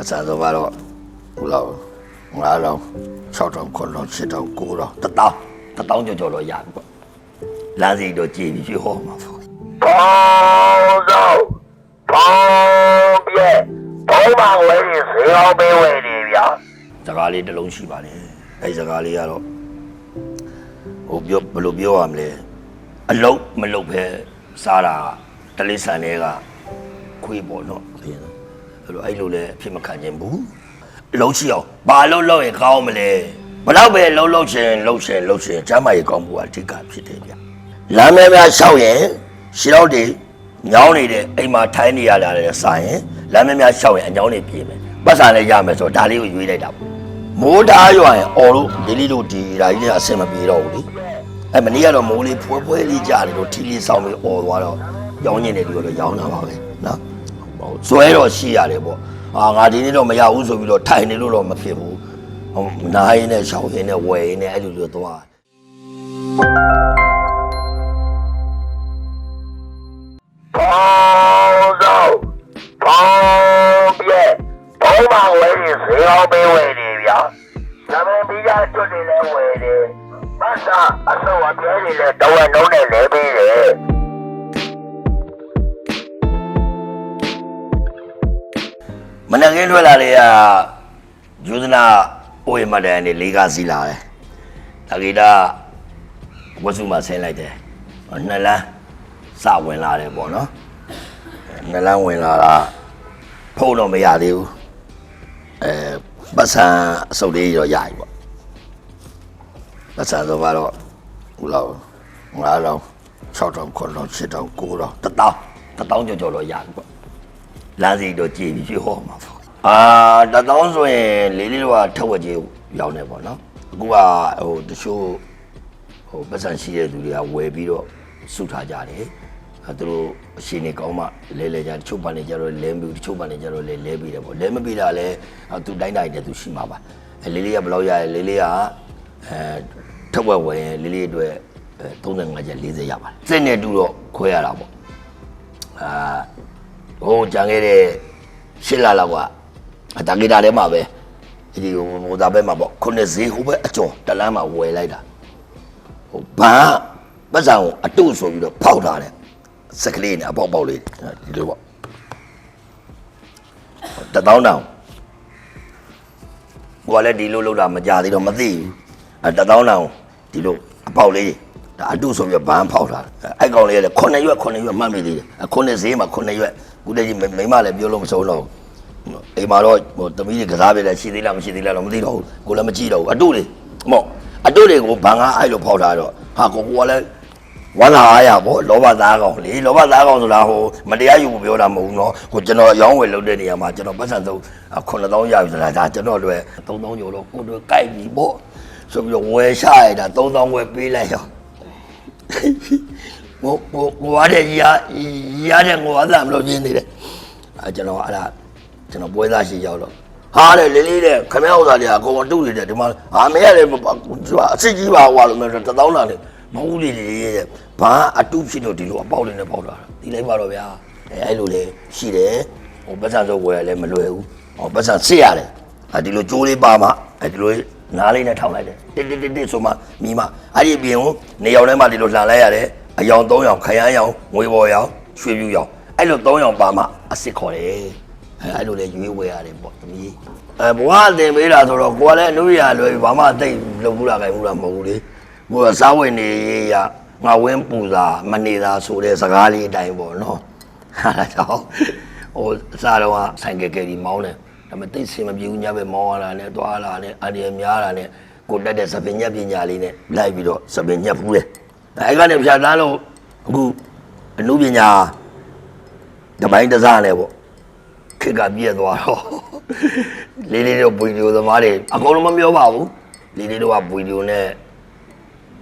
အဆန်တော့ကတော့ဘယ်လောက်9လောင်း6တောင်9လောင်း7တောင်9လောင်း1000 1000ကျော်ကျော်တော့ရပြီပေါ့လမ်းစီတော့ကြည်ပြီးဟောမှာပေါ့ပေါင်းစုံပေါင်းပြဲဘုံမဝဲရင်ဈေးအောင်ပေးဝဲနေဗျာစကားလေးတစ်လုံးရှိပါတယ်အဲဒီစကားလေးကတော့ဟိုပြောဘယ်လိုပြောရမလဲအလုတ်မလုတ်ပဲစားတာတလိဆန်တွေကခွေးပေါ့နော် အရင်အဲ့လိုအဲ့လိုလည်းအဖြစ်မခံခြင်းဘူးလုံးရှိအောင်ဘာလို့လောက်ရင်ကောင်းမလဲဘလောက်ပဲလုံးလုံးချင်လုံးချင်လုံးချင်ကျမ်းမာရေးကောင်းမှုကအဓိကဖြစ်တယ်ဗျလမ်းမဲများလျှောက်ရင်ရှီတော့တွေညောင်းနေတဲ့အိမ်မှာထိုင်းနေရတာလည်းစာရင်လမ်းမဲများလျှောက်ရင်အညောင်းတွေပြေးမယ်ပတ်စာလည်းရမယ်ဆိုတော့ဒါလေးကိုရွေးလိုက်တာပေါ့မိုးဓားရွာရင်အော်လို့ဒီလေးတို့ဒီဓာကြီးနဲ့အဆင်မပြေတော့ဘူးလေအဲမနေ့ကတော့မိုးလေးဖွဲဖွဲလေးကြားတယ်လို့ထီလေးဆောင်ပြီးအော်သွားတော့ရောင်းညင်တယ်ဒီလိုတော့ရောင်းတာပါပဲနော် ဟိုဇွဲတော့ရှိရတယ်ပေါ့အာငါဒီနေ့တော့မရဘူးဆိုပြီးတော့ထိုင်နေလို့တော့မဖြစ်ဘူးဟိုနားရင်းနဲ့ရှောင်းရင်းနဲ့ဝယ်ရင်းနဲ့အဲ့လိုလိုသွားပေါင်းစုံပေါင်းပြဲဘုံမဝဲရင်ဈေးအောင်ပေးဝဲနေဗျာဒါပေမဲ့ပြီးကြကျွတ်နေလဲဝဲတယ်ပတ်စာအစောအပြဲနေလဲတဝက်လုံးနဲ့လဲပေးတယ် မနက်ခင်းထွက်လာလေကယူဇနာအိုးရမတန်နေလေးကစီလာတယ်ဒါကိတာဝစုမှာဆင်းလိုက်တယ်နှစ်လန်းစဝင်လာတယ်ပေါ့နော်နလန်းဝင်လာတာဖုန်းတော့မရသေးဘူးအဲပတ်စံအစုပ်လေးတော့ရပြီပေါ့ပတ်စံတော့ကတော့ဘူးလောက်9လောင်း6တောင်9လောင်း7တောင်9လောင်း1000 1000ကျော်ကျော်တော့ရပြီပေါ့ လမ်းစီတော့ကြည်ပြီးဟောမှာပေါ့အာ1000ဆိုရင်လေးလေးတော့ထက်ဝက်ကြီးရောက်နေပေါ့နော်အခုကဟိုတချို့ဟိုပတ်စံရှိတဲ့သူတွေကဝယ်ပြီးတော့စုထားကြတယ်အဲသူတို့အရှင်နေကောင်းမှလဲလဲကြတချို့ပန်နေကြတော့လဲမပြီးတချို့ပန်နေကြတော့လဲလဲပြီးတယ်ပေါ့လဲမပြီးတာလဲအဲသူတိုင်းတိုင်းနဲ့သူရှိမှာပါအဲလေးလေးကဘယ်လောက်ရလဲလေးလေးကအဲထက်ဝက်ဝယ်ရင်လေးလေးအတွက်အဲ35ကျပ်40ရပါတယ်စိတ်နဲ့တူတော့ခွဲရတာပေါ့အာ ဟိုကြံခဲ့တဲ့ရှစ်လလောက်ကအတာဂီတာထဲမှာပဲဒီဟိုဟိုဒါပဲမှာပေါ့ခုနှစ်ဈေးဟိုဘက်အကျော်တလန်းမှာဝယ်လိုက်တာဟိုဘာပတ်စံကိုအတုဆိုပြီးတော့ဖောက်ထားတယ်စက်ကလေးနဲ့အပေါက်ပေါက်လေးဒီလိုပေါ့တသောင်းတောင်ဟိုကလည်းဒီလိုလောက်တာမကြသေးတော့မသိဘူးအဲတသောင်းတောင်ဒီလိုအပေါက်လေး ဒါအတုဆိုပြီးတော့ဘန်းဖောက်ထားတယ်အဲ့ကောင်လေးကလည်းခုနှစ်ရွက်ခုနှစ်ရွက်မှတ်မိသေးတယ်ခုနှစ်ဈေးမှာခုနှစ်ရွက်ခုတည်းကြီးမိမလည်းပြောလို့မဆုံးတော့ဘူးအိမ်မှာတော့ဟိုတမီးကြီးကစားပြလဲရှိသေးလားမရှိသေးလားတော့မသိတော့ဘူးကိုလည်းမကြည့်တော့ဘူးအတုလေးမော့အတုလေးကိုဘန်းကအဲ့လိုဖောက်ထားတော့ဟာကိုကလည်း ဝါသာအားရပေါ့လောဘသားကောင်လေလောဘသားကောင်ဆိုတာဟိုမတရားယူဖို့ပြောတာမဟုတ်ဘူးเนาะဟိုကျွန်တော်ရောင်းဝယ်လုပ်တဲ့နေရာမှာကျွန်တော်ပတ်စံသုံး9000ရပြီဆိုတာဒါကျွန်တော်တို့3000ကျော်တော့ကိုတို့ကြိုက်ပြီပေါ့ဆိုပြီးတော့ဝယ်ချရတာ3000ဝယ်ပေးလိုက်ရော ဟိုဟိုဟိုရတဲ့ရရတဲ့ငွားသားမလို့ရင်းနေတယ်အဲကျွန်တော်အဲ့ဒါကျွန်တော်ပွဲသားရှိရောက်တော့ဟာတဲ့လေးလေးတဲ့ခမဲဥစ္စာတွေအကုန်တုတ်နေတယ်ဒီမှာဟာမရလည်းအစစ်ကြီးပါဟွာလို့မျိုး1000လာတယ်မဟုတ်လေလေတဲ့ဘာအတုဖြစ်လို့ဒီလိုအပေါက်လေးနဲ့ပေါက်လာတာဒီလိုက်ပါတော့ဗျာအဲအဲ့လိုလေရှိတယ်ဟိုပတ်စံတော့ဝယ်ရလဲမလွယ်ဘူးဟောပတ်စံစစ်ရတယ်အဲဒီလိုကြိုးလေးပါမှအဲဒီလို နားလေးနဲ့ထောင်လိုက်တယ်တစ်တစ်တစ်တစ်ဆိုမှမိမအဲ့ဒီအပြင်ကိုနေရောင်ထဲမှာဒီလိုလှန်လိုက်ရတယ်အယောင်၃ယောင်ခရမ်းယောင်ငွေပေါ်ယောင်ရွှေပြူယောင်အဲ့လို၃ယောင်ပါမှအစ်စ်ခေါ်တယ်အဲအဲ့လိုလေရွေးဝယ်ရတယ်ပေါ့သမီးအဲဘဝတင်ပေးတာဆိုတော့ကိုကလည်းအနုရလွယ်ဘာမှသိလုပ်ဘူးလားခိုင်ဘူးလားမဟုတ်ဘူးလေကိုယ်ကစားဝင်နေရငါဝင်းပူတာမနေတာဆိုတဲ့စကားလေးအတိုင်းပေါ့နော်ဟာဒါကြောင့်ဟိုအစားတော့ကဆိုင်ကယ်ကယ်ဒီမောင်းတယ် ဒါပေမဲ့သိစင်မပြေဘူးညဘက်မောင်းရတာနဲ့တွားလာနဲ့အဒီရများတာနဲ့ကိုတက်တဲ့စပင်ညက်ပညာလေးနဲ့လိုက်ပြီးတော့စပင်ညက်ဖူးတယ်အဲကနေဖြာသားလို့အခုအမှုပညာတပိုင်းတစားနဲ့ပေါ့ခေတ်ကပြည့်သွားတော့လေးလေးတို့ဗီဒီယိုသမားတွေအကုန်လုံးမပြောပါဘူးလေးလေးတို့ကဗီဒီယိုနဲ့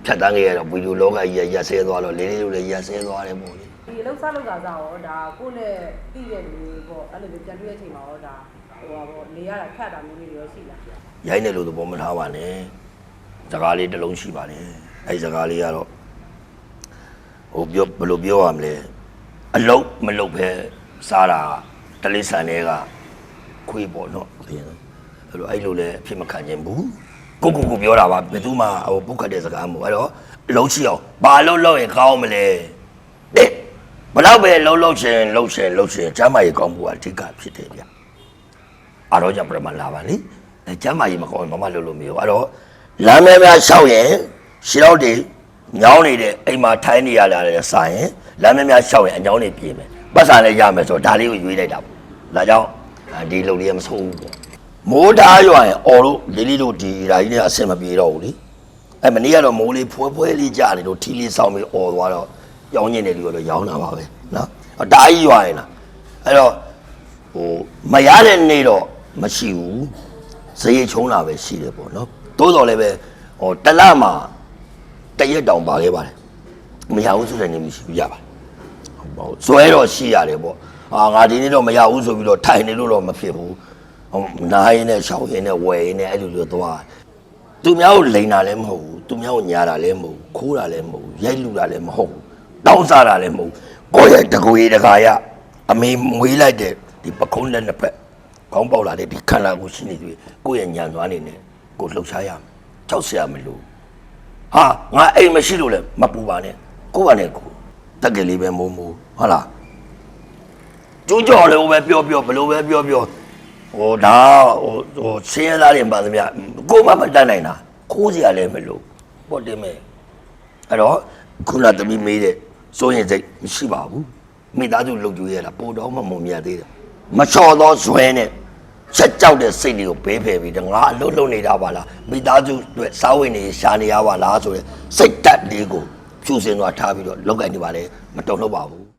ဖြတ်တန်းခဲ့ရတော့ဗီဒီယိုလောကကြီးကရက်ဆဲသွားတော့လေးလေးတို့လည်းရက်ဆဲသွားတယ်ပေါ့လေဒီအလုပ်စားလုပ်တာစားရောဒါကိုယ့်နဲ့တည်တဲ့လူတွေပေါ့အဲ့လိုမျိုးပြန်တွေ့တဲ့အချိန်မှာရောဒါ ဟိုပါပေါ့နေရတာခက်တာမျိုးလေးတွေရောရှိလားရိုင်းတယ်လို့သဘောမထားပါနဲ့စကားလေးတစ်လုံးရှိပါတယ်အဲဒီစကားလေးကတော့ဟိုပြောဘယ်လိုပြောရမလဲအလုံးမလုံးပဲစားတာတလိဆန်တွေကခခွေးပေါ့နော်ဘင်းအဲ့လိုအဲ့လိုလည်းအဖြစ်မခံခြင်းဘူးကိုကိုကိုပြောတာပါဘယ်သူမှဟိုပုတ်ခတ်တဲ့စကားမဟုတ်အဲ့တော့လုံးချီအောင်ဘာလို့လောက်ရင်ကောင်းမလဲတဲ့ဘလောက်ပဲလုံးလုံးချင်လုံးချင်လုံးချင်ကျမ်းမာရေးကောင်းဖို့အဓိကဖြစ်တယ်ဗျ အားတော့ကြပြမလာပါလေအဲကျမ်းမာရေးမကောင်းရင်ဘာမှလုပ်လို့မရဘူးအဲ့တော့လမ်းမဲများရှောက်ရင်ရှေ့တော့တွေညောင်းနေတဲ့အိမ်မှာထိုင်းနေရလာတဲ့စာရင်လမ်းမဲများရှောက်ရင်အညောင်းတွေပြေးမယ်ပတ်စာလည်းရမယ်ဆိုတော့ဒါလေးကိုရွေးလိုက်တာပေါ့ဒါကြောင့်ဒီလုံလေးကမဆုံးဘူးပေါ့မိုးသားရွာရင်အော်လို့လေးလေးတို့ဒီဓာကြီးနဲ့အဆင်မပြေတော့ဘူးလေအဲမနေ့ကတော့မိုးလေးဖွဲဖွဲလေးကြာနေလို့ထီလေးဆောင်ပြီးအော်သွားတော့ရောင်းညင်တဲ့လူကတော့ရောင်းတာပါပဲနော်အတားကြီးရွာရင်လားအဲ့တော့ဟိုမရတဲ့နေ့တော့ မရှိဘူးဇေယျချုံးတာပဲရှိတယ်ပေါ့နော်တိုးတော်လည်းပဲဟိုတလမှာတရက်တောင်ပါခဲ့ပါတယ်မရဘူးဆိုတဲ့နေမရှိဘူးရပါတယ်ဟုတ်ဇွဲတော့ရှိရတယ်ပေါ့အာငါဒီနေ့တော့မရဘူးဆိုပြီးတော့ထိုင်နေလို့တော့မဖြစ်ဘူးဟိုနားရင်းနဲ့ရှောင်းရင်းနဲ့ဝယ်ရင်းနဲ့အဲ့လိုလိုသွားသူများကိုလိန်တာလည်းမဟုတ်ဘူးသူများကိုညာတာလည်းမဟုတ်ဘူးခိုးတာလည်းမဟုတ်ဘူးရိုက်လူတာလည်းမဟုတ်ဘူးတောင်းစားတာလည်းမဟုတ်ဘူးကိုယ့်ရဲ့တကူရီတကာရအမေမွေးလိုက်တဲ့ဒီပကုံးလက်နှစ်ဖက် ခေါင်းပေါက်လာတဲ့ဒီခန္ဓာကိုယ်ရှိနေသေးကိုယ့်ရဲ့ညံသွားနေနဲ့ကိုယ်လှုပ်ရှားရမယ်ကြောက်စရာမလိုဟာငါအိမ်မရှိလို့လည်းမပူပါနဲ့ကိုယ့်ဘာနဲ့ကိုယ်တက်ကလေးပဲမိုးမိုးဟုတ်လားကျိုးကြော်လည်းပဲပြောပြောဘလို့ပဲပြောပြောဟိုဒါဟိုဟိုဆင်းရဲသားတွေပါသမျှကိုမမတတ်နိုင်တာခိုးစရာလည်းမလိုပေါ့တင်မဲ့အဲ့တော့ခုနသမီးမေးတဲ့စိုးရင်စိတ်မရှိပါဘူးမိသားစုလှုပ်ကြွေးရတာပိုတော့မမုံမြတ်သေးတယ်မလျှော်သောဇွဲနဲ့ ချက်ကြောက်တဲ့စိတ်တွေကိုဘေးဖယ်ပြီးတော့ငါအလုပ်လုပ်နေတာပါလားမိသားစုအတွက်စားဝင်နေရှာနေရပါလားဆိုတဲ့စိတ်တက်လေးကိုဖြူစင်သွားထားပြီးတော့လောက်ကင်နေပါလေမတုံ့လို့ပါဘူး